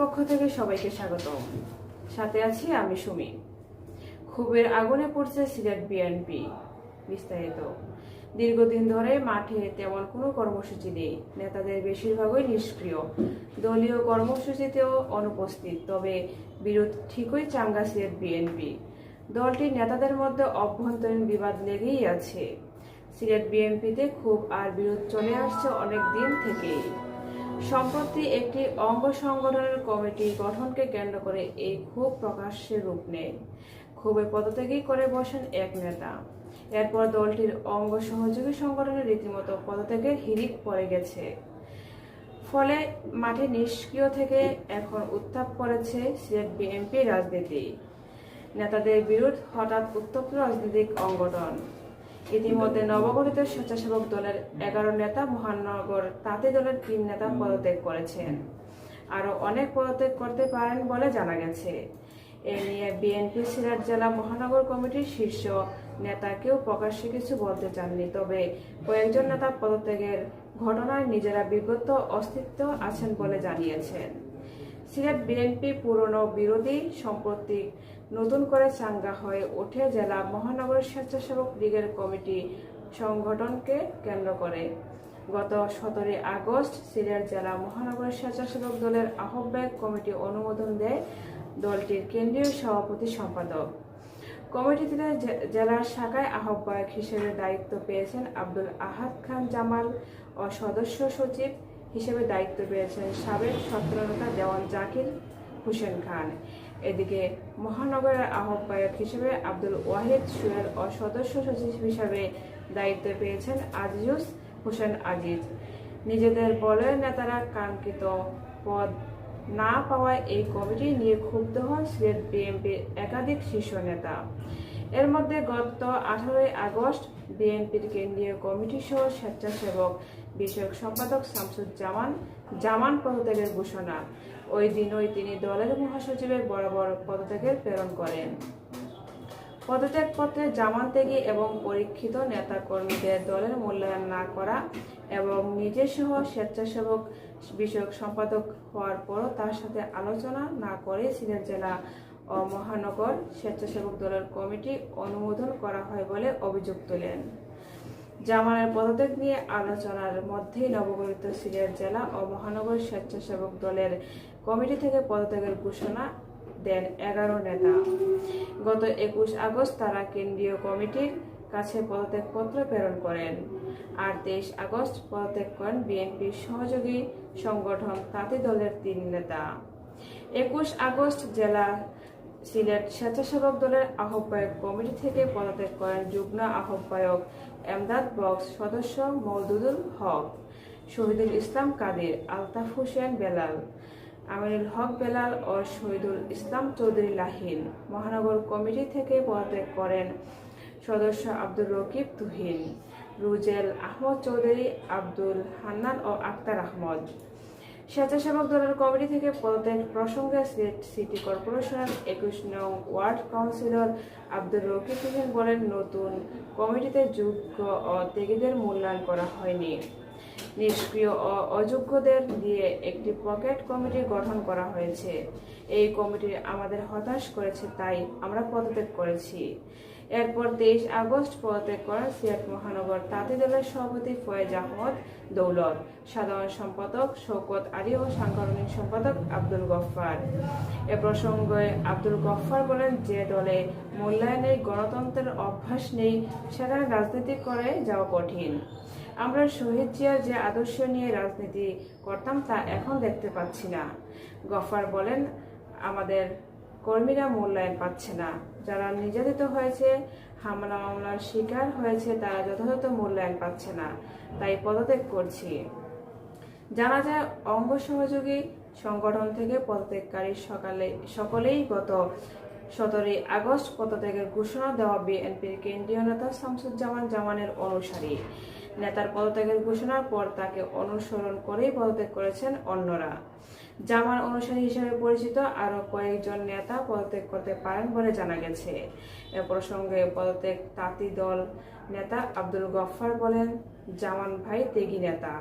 পক্ষ থেকে সবাইকে স্বাগত সাথে আছি আমি সুমি। ক্ষোভের আগুনে পড়ছে সিলেট বিএনপি বিস্তারিত। দীর্ঘদিন ধরে মাঠে তেমন কোনো কর্মসূচি নেই। নেতাদের বেশিরভাগই নিষ্ক্রিয়। দলীয় কর্মসূচিতেও অনুপস্থিত, তবে বিরোধ ঠিকই চাঙ্গা সিলেট বিএনপি দলটির নেতাদের মধ্যে অভ্যন্তরীণ বিবাদ লেগেই আছে। সিলেট বিএনপিতে খুব আর বিরোধ চলে আসছে অনেক দিন থেকেই। সম্প্রতি একটি অঙ্গ সংগঠনের কমিটি গঠনকে কেন্দ্র করে এই ক্ষোভ প্রকাশ্যে রূপ নেয়। ক্ষোভে পদত্যাগী করে বসেন এক নেতা। এরপর দলটির অঙ্গ সহযোগী সংগঠনের রীতিমতো পদত্যাগের হিড়িক পড়ে গেছে। ফলে মাঠে নিষ্ক্রিয় থেকে এখন উত্তাপ করেছে সিলেট বিএনপি রাজনীতি। নেতাদের বিরুদ্ধ হঠাৎ উত্তপ্ত রাজনৈতিক অঙ্গঠন। ইতিমধ্যে নবগঠিত স্বেচ্ছাসেবক দলের এগারো নেতা মহানগর, তাঁতি দলের তিন নেতা পদত্যাগ করেছেন। আরও অনেক পদত্যাগ করতে পারেন বলে জানা গেছে। এ নিয়ে বিএনপি সিলেট জেলা মহানগর কমিটির শীর্ষ নেতা কেউ প্রকাশ্যে কিছু বলতে চাননি। তবে কয়েকজন নেতা পদত্যাগের ঘটনায় নিজেরা বিগত অস্তিত্ব আছেন বলে জানিয়েছেন। সিলেট বিএনপি পুরনো বিরোধী সম্প্রতি নতুন করে চাঙ্গা হয়ে ওঠে জেলা মহানগর স্বেচ্ছাসেবক লীগের কমিটি সংগঠনকে কেন্দ্র করে। গত সতেরোই আগস্ট সিলেট জেলা মহানগর স্বেচ্ছাসেবক দলের আহ্বায়ক কমিটি অনুমোদন দেয় দলটির কেন্দ্রীয় সভাপতি সম্পাদক। কমিটিতে জেলার শাখায় আহ্বায়ক হিসেবে দায়িত্ব পেয়েছেন আব্দুল আহাদ খান জামাল ও সদস্য সচিব হিসেবে দায়িত্ব পেয়েছেন সাবেক সত্রনেতা দেওয়ান জাকির হোসেন খান। এদিকে মহানগরের আহ্বায়ক হিসেবে আব্দুল ওয়াহিদ সুয়েল ও সদস্য সচিব হিসেবে দায়িত্ব পেয়েছেন আজিজুস হোসেন আজিজ। নিজেদের বলের নেতারা কাঙ্ক্ষিত পদ না পাওয়ায় এই কমিটি নিয়ে ক্ষুব্ধ হন সিলেট বিএনপির একাধিক শীর্ষ নেতা। এর মধ্যে গত আঠারোই আগস্ট বিএনপির কেন্দ্রীয় কমিটি সহ স্বেচ্ছাসেবক বিষয়ক সম্পাদক শামসুজ্জামান জামান পদত্যাগের ঘোষণা। ওই দিনই তিনি দলের মহাসচিবের বরাবর পদত্যাগের প্রেরণ করেন। পদত্যাগপত্রে জামান ত্যাগী এবং পরীক্ষিত নেতা কর্মীদের দলের মূল্যায়ন না করা এবং নিজে সহ স্বেচ্ছাসেবক বিষয়ক সম্পাদক হওয়ার পরও তার সাথে আলোচনা না করে সিলেট জেলা ও মহানগর স্বেচ্ছাসেবক দলের কমিটি অনুমোদন করা হয় বলে অভিযোগ তোলেন। জামানের পদত্যাগ নিয়ে আলোচনার মধ্যেই নবগঠিত সিলেট জেলা ও মহানগর স্বেচ্ছাসেবক দলের কমিটি থেকে পদত্যাগের ঘোষণা দেন এগারো নেতা। গত একুশ আগস্ট তারা কেন্দ্রীয় কমিটির কাছে পদত্যাগপত্র প্রেরণ করেন আর তেইশ আগস্ট পদত্যাগ করেন বিএনপির সহযোগী সংগঠন তাঁতি দলের তিন নেতা। একুশ আগস্ট জেলা সিলেট স্বেচ্ছাসেবক দলের আহ্বায়ক কমিটি থেকে পদত্যাগ করেন যুগ্ম আহ্বায়ক এমদাদ বক্স সদস্য মওদুদুল হক, শহীদুল ইসলাম কাদের, আলতাফ হোসেন বেলাল। আমিনুল হক বেলাল ও শহীদুল ইসলাম চৌধুরী লাহিন মহানগর কমিটি থেকে পদত্যাগ করেন সদস্য আব্দুল রকিব তুহিন, রুজেল আহমদ চৌধুরী, আব্দুল হান্নান ও আক্তার আহমদ। স্বেচ্ছাসেবক দলের কমিটি থেকে পদত্যাগ প্রসঙ্গে সিলেট সিটি কর্পোরেশনের একুশ নং ওয়ার্ড কাউন্সিলর আব্দুর রকিব হোসেন বলেন, নতুন কমিটিতে যোগ্য ও ত্যাগীদের মূল্যায়ন করা হয়নি। নিষ্ক্রিয় ও অযোগ্যদের দিয়ে একটি পকেট কমিটি গঠন করা হয়েছে। এই কমিটি আমাদের হতাশ করেছে, তাই আমরা পদত্যাগ করেছি। এরপর তেইশ আগস্ট পদত্যাগ করেন সিলেট মহানগর। তাঁতি দলের সভাপতি ফয়েজ আহমদ দৌলত, সাধারণ সম্পাদক শৌকত আলী ও সাংগঠনিক সম্পাদক আব্দুল গফফার। এ প্রসঙ্গে আব্দুল গফফার বলেন, যে দলে মূল্যায়নের গণতন্ত্রের অভ্যাস নেই, সেখানে রাজনীতি করে যাওয়া কঠিন। আমরা শহীদ জিয়ার যে আদর্শ নিয়ে রাজনীতি করতাম, তা এখন দেখতে পাচ্ছি না। গফার বলেন, আমাদের কর্মীরা মূল্যায়ন পাচ্ছে না। যারা নির্যাতিত হয়েছে, হামলা মামলার শিকার হয়েছে, তারা যথাযথ মূল্যায়ন পাচ্ছে না। তাই পদত্যাগ করছি। জানা যায়, অঙ্গ সহযোগী সংগঠন থেকে পদত্যাগকারী সকালে সকলেই গত সতেরোই আগস্ট পদত্যাগের ঘোষণা দেওয়া বিএনপির কেন্দ্রীয় নেতা শামসুজ্জামান জামানের অনুসারী। নেতার পদত্যাগের ঘোষণার পর তাকে অনুসরণ করেই পদত্যাগ করেছেন অন্যরা। জামান অনুসারী হিসেবে পরিচিত আরও কয়েকজন নেতা পদত্যাগ করতে পারেন বলে জানা গেছে। এ প্রসঙ্গে পদত্যাগ তাঁতি দল নেতা আব্দুল গফফার বলেন জামান ভাই তেগি নেতা।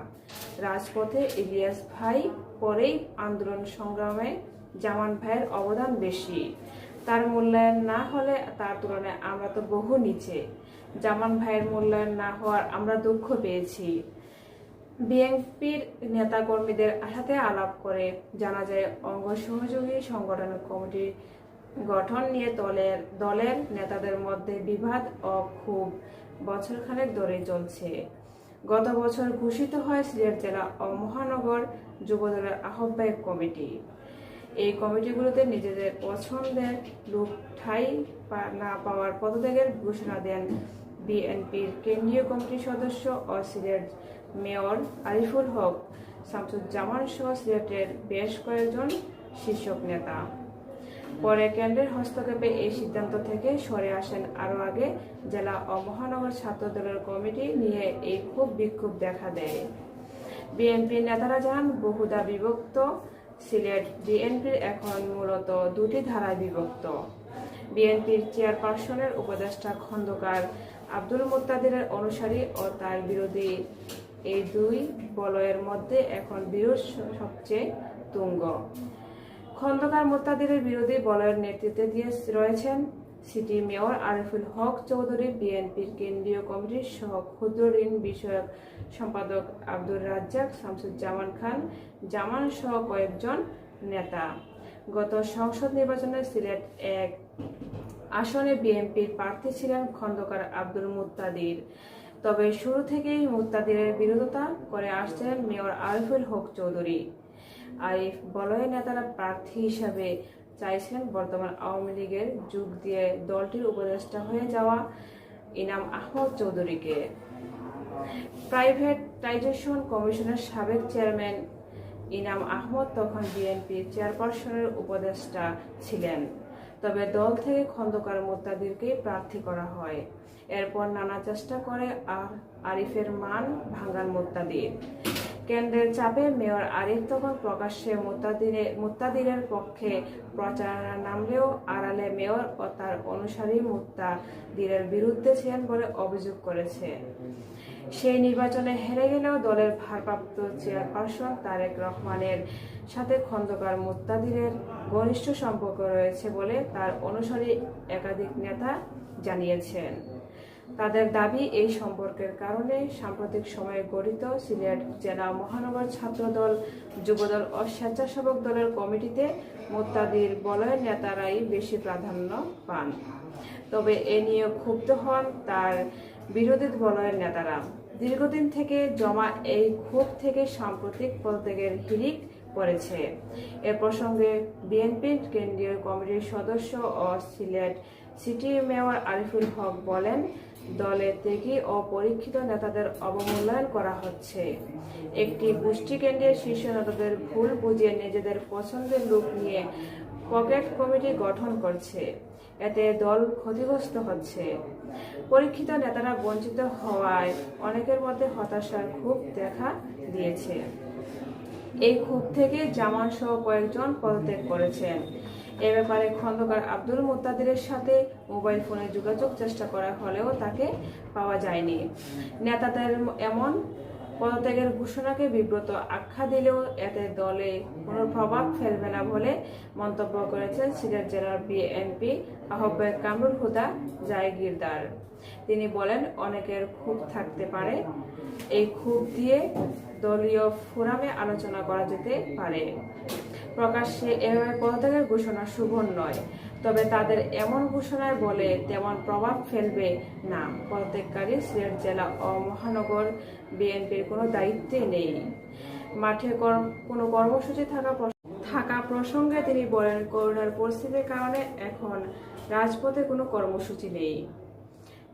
রাজপথে ইলিয়াস ভাই পরেই আন্দোলন সংগ্রামে জামান ভাইয়ের অবদান বেশি। তার মূল্যায়ন না হলে তার তুলনায় আমরা তো বহু নিচে। জামান ভাইয়ের মূল্যায়ন না হওয়ার আমরা দুঃখ পেয়েছি। বিএনপির নেতাকর্মীদের সাথে আলাপ করে জানা যায়, অঙ্গ সহযোগী সংগঠন কমিটি গঠন নিয়ে দলের দলের নেতাদের মধ্যে বিবাদ ও খুব বছরখানেক ধরে চলছে। গত বছর ঘোষিত হয় সিলেট জেলা ও মহানগর যুবদলের আহ্বায়ক কমিটি। এই কমিটিগুলোতে নিজেদের পছন্দের লোক ঠাই না পাওয়ার পদত্যাগের ঘোষণা দেন বিএনপির কেন্দ্রীয় কমিটির সদস্য ও সিলেট মেয়র আরিফুল হক, শামসুজ্জামান সহ সিলেটের বেশ কয়েকজন শীর্ষক নেতা। পরে কেন্দ্রের হস্তক্ষেপে এই সিদ্ধান্ত থেকে সরে আসেন আরও আগে জেলা ও মহানগর ছাত্র দলের কমিটি নিয়ে এই খুব বিক্ষোভ দেখা দেয়। বিএনপির নেতারা জানান, বহুদা বিভক্ত, সিলেট বিএনপির এখন মূলত দুটি ধারায় বিভক্ত। বিএনপির চেয়ারপারসনের উপদেষ্টা খন্দকার আব্দুল মুত্তাদিরের অনুসারী ও তার বিরোধী এই দুই বলয়ের মধ্যে এখন বিরোধ সবচেয়ে তুঙ্গ। খন্দকার মোত্তাদিরের বিরোধী বলয়ের নেতৃত্বে দিয়ে রয়েছেন সিটি মেয়র আরিফুল হক চৌধুরী, বিএনপির কেন্দ্রীয় কমিটির সহ ক্ষুদ্র ঋণ বিষয়ক সম্পাদক আব্দুর রাজ্জাক, শামসুজ্জামান খান, জামান সহ কয়েকজন নেতা। গত সংসদ নির্বাচনে সিলেট এক আসনে বিএনপির প্রার্থী ছিলেন খন্দকার আব্দুল মুত্তাদির। তবে শুরু থেকেই মুত্তাদিরের বিরোধিতা করে আসছেন মেয়র আরিফুল হক চৌধুরী। আরিফ বলয়ের নেতারা প্রার্থী হিসাবে চাইছেন বর্তমান আওয়ামী লীগের যুগ দিয়ে দলটির উপদেষ্টা হয়ে যাওয়া ইনাম আহমদ চৌধুরীকে। প্রাইভেটাইজেশন কমিশনের সাবেক চেয়ারম্যান ইনাম আহমদ তখন বিএনপির চেয়ারপারসনের উপদেষ্টা ছিলেন। তবে দল থেকে খন্দকার মোত্তাদিরকে প্রার্থী করা হয়। এরপর নানা চেষ্টা করে আর আরিফের মান ভাঙার মোত্তাদির কেন্দ্রের চাপে মেয়র আরিফ তখন প্রকাশ্যে মোত্তাদিরে মোত্তাদিরের পক্ষে প্রচারণা নামলেও আড়ালে মেয়র ও তার অনুসারী মোত্তাদিরের বিরুদ্ধে ছিলেন বলে অভিযোগ করেছে। সেই নির্বাচনে হেরে গেলেও দলের ভারপ্রাপ্ত চেয়ারপারসন তারেক রহমানের সাথে খন্দকার মুত্তাদিরের ঘনিষ্ঠ সম্পর্ক রয়েছে বলে তার অনুসারী একাধিক নেতা জানিয়েছেন। তাদের দাবি এই সম্পর্কের কারণে সাম্প্রতিক সময়ে গঠিত সিলেট জেলা মহানগর ছাত্রদল, যুবদল ও স্বেচ্ছাসেবক দলের কমিটিতে মোত্তাদির বলয়ের নেতারাই বেশি প্রাধান্য পান। তবে এ নিয়ে ক্ষুব্ধ হন তার বিরোধী বলয়ের নেতারা। দীর্ঘদিন থেকে জমা এই ক্ষোভ থেকে সাম্প্রতিক পদত্যাগের হিড়িক পড়েছে এ প্রসঙ্গে বিএনপির কেন্দ্রীয় কমিটির সদস্য ও সিলেট সিটি মেয়র আরিফুল হক বলেন, দলে ত্যাগী ও পরীক্ষিত নেতাদের অবমূল্যায়ন করা হচ্ছে। একটি গোষ্ঠী কেন্দ্রের শীর্ষ নেতাদের ভুল বুঝিয়ে নিজেদের পছন্দের লোক নিয়ে পকেট কমিটি গঠন করছে। এতে দল ক্ষতিগ্রস্ত হচ্ছে। পরীক্ষিত নেতারা বঞ্চিত হওয়ায় অনেকের মধ্যে হতাশার খুব দেখা দিয়েছে। এই ক্ষোভ থেকে জামান সহ কয়েকজন পদত্যাগ করেছেন। এ ব্যাপারে খন্দকার আব্দুল মুত্তাদিরের সাথে মোবাইল ফোনে যোগাযোগ চেষ্টা করা হলেও তাকে পাওয়া যায়নি। নেতাদের এমন পদত্যাগের ঘোষণাকে বিব্রত আখ্যা দিলেও এতে দলে কোনো প্রভাব ফেলবে না বলে মন্তব্য করেছেন সিলেট জেলার বিএনপি আহ্বায়ক কামরুল হুদা জায়গিরদার তিনি বলেন, অনেকের ক্ষোভ থাকতে পারে। এই ক্ষোভ দিয়ে দলীয় ফোরামে আলোচনা করা যেতে পারে। প্রকাশ্যে এভাবে পদত্যাগের ঘোষণা শুভ নয়। তবে তাদের এমন ঘোষণায় বলে তেমন প্রভাব ফেলবে না। পদত্যাগকারী সিলেট জেলা ও মহানগর বিএনপির কোনো দায়িত্বে নেই। মাঠে কোনো কর্মসূচি থাকা থাকা প্রসঙ্গে তিনি বলেন, করোনার পরিস্থিতির কারণে এখন রাজপথে কোনো কর্মসূচি নেই।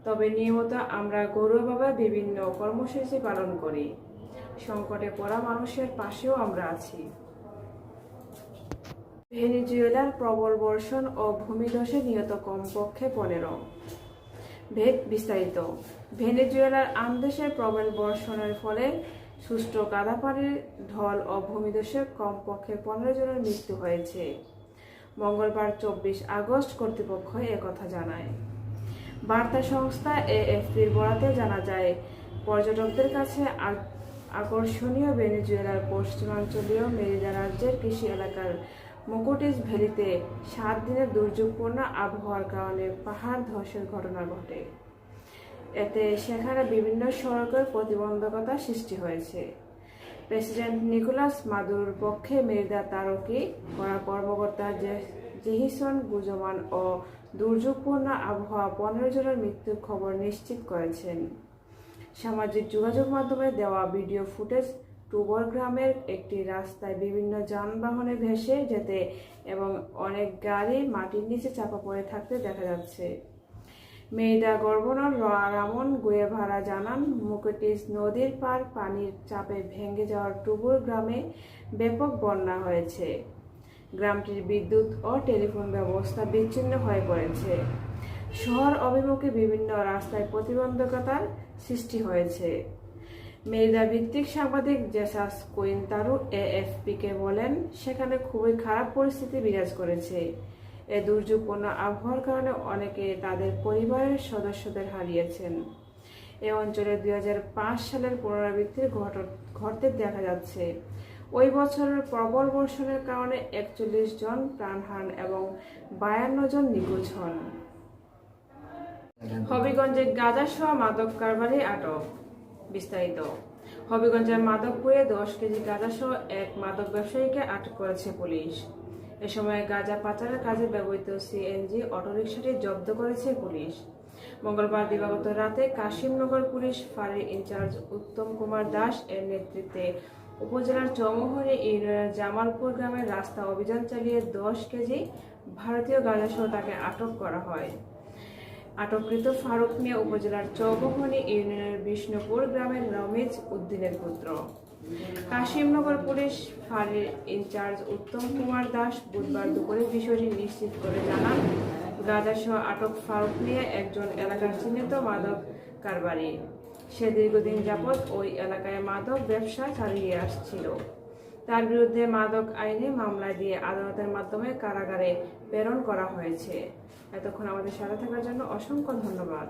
তবে নিয়মিত আমরা গৌরবভাবে বিভিন্ন কর্মসূচি পালন করি। সংকটে পড়া মানুষের পাশেও আমরা আছি। ভেনেজুয়েলার প্রবল বর্ষণ ও ভূমিধসে নিহত কমপক্ষে পনেরো। ভেদ বিস্তারিত। ভেনেজুয়েলার আমদেশে প্রবল বর্ষণের ফলে সুষ্ঠু কাদাপানির ঢল ও ভূমিধসে কমপক্ষে পনেরো জনের মৃত্যু হয়েছে। মঙ্গলবার চব্বিশ আগস্ট কর্তৃপক্ষ একথা জানায়। বার্তা সংস্থা এএফপির বরাতে জানা যায়, পর্যটকদের কাছে আকর্ষণীয় ভেনেজুয়েলার পশ্চিমাঞ্চলীয় মেরিদা রাজ্যের কৃষি এলাকার মুকুটিস ভ্যালিতে সাত দিনের দুর্যোগপূর্ণ আবহাওয়ার কারণে পাহাড় ধসের ঘটনা ঘটে। এতে সেখানে বিভিন্ন সড়কের প্রতিবন্ধকতা সৃষ্টি হয়েছে। প্রেসিডেন্ট নিকোলাস মাদুরোর পক্ষে মেরিদা তারকি করা কর্মকর্তা জেহিসন গুজমান ও দুর্যোগপূর্ণ আবহাওয়া পনেরো জনের মৃত্যুর খবর নিশ্চিত করেছেন। সামাজিক যোগাযোগ মাধ্যমে দেওয়া ভিডিও ফুটেজ টুবর গ্রামের একটি রাস্তায় বিভিন্ন যানবাহনে ভেসে যেতে এবং অনেক গাড়ি মাটির নিচে চাপা পড়ে থাকতে দেখা যাচ্ছে। মেয়েদা গভর্নর রামন গুয়েভারা জানান, মুকুটিস নদীর পার পানির চাপে ভেঙে যাওয়ার টুবুর গ্রামে ব্যাপক বন্যা হয়েছে। গ্রামটির বিদ্যুৎ ও টেলিফোন ব্যবস্থা বিচ্ছিন্ন হয়ে পড়েছে। শহর অভিমুখে বিভিন্ন রাস্তায় প্রতিবন্ধকতার সৃষ্টি হয়েছে। মেরিদা ভিত্তিক সাংবাদিক জেসাস কুইন্তারু, এএফপিকে বলেন, সেখানে খুবই খারাপ পরিস্থিতি বিরাজ করেছে। এ দুর্যোগপূর্ণ আবহাওয়ার কারণে অনেকে তাদের পরিবারের সদস্যদের হারিয়েছেন। এ অঞ্চলে দুই হাজার পাঁচ সালের পুনরাবৃত্তির ঘট- ঘটতে দেখা যাচ্ছে। ওই বছরের প্রবল বর্ষণের কারণে একচল্লিশ জন প্রাণ হারান এবং বায়ান্ন জন নিখোঁজ হন। হবিগঞ্জে গাঁজা সহ মাদক কারবারি আটক। বিস্তারিত। হবিগঞ্জের মাদকপুরে দশ কেজি গাঁজা সহ এক মাদক ব্যবসায়ীকে আটক করেছে পুলিশ। এ সময় গাঁজা পাচারের কাজে ব্যবহৃত সিএনজি, অটোরিকশাটি জব্দ করেছে পুলিশ। মঙ্গলবার দিবাগত রাতে কাশিমনগর পুলিশ ফাঁড়ির ইনচার্জ উত্তম কুমার দাস এর নেতৃত্বে উপজেলার চৌমুহনী ইউনিয়নের জামালপুর গ্রামের রাস্তা অভিযান চালিয়ে দশ কেজি ভারতীয় গাঁজা সহ তাকে আটক করা হয়। আটককৃত ফারুক মিয়া উপজেলার চৌবহনী ইউনিয়নের বিষ্ণুপুর গ্রামের রমিজ উদ্দিনের পুত্র। কাশিমনগর পুলিশ ফাঁড়ির ইনচার্জ উত্তম কুমার দাস বুধবার দুপুরে বিষয়টি নিশ্চিত করে জানান। গাঁজাসহ আটক ফারুক মিয়া একজন এলাকার চিহ্নিত মাদক কারবারি। সে দীর্ঘদিন যাবৎ ওই এলাকায় মাদক ব্যবসা চালিয়ে আসছিল। তার বিরুদ্ধে মাদক আইনে মামলা দিয়ে আদালতের মাধ্যমে কারাগারে প্রেরণ করা হয়েছে। এতক্ষণ আমাদের সাথে থাকার জন্য অসংখ্য ধন্যবাদ।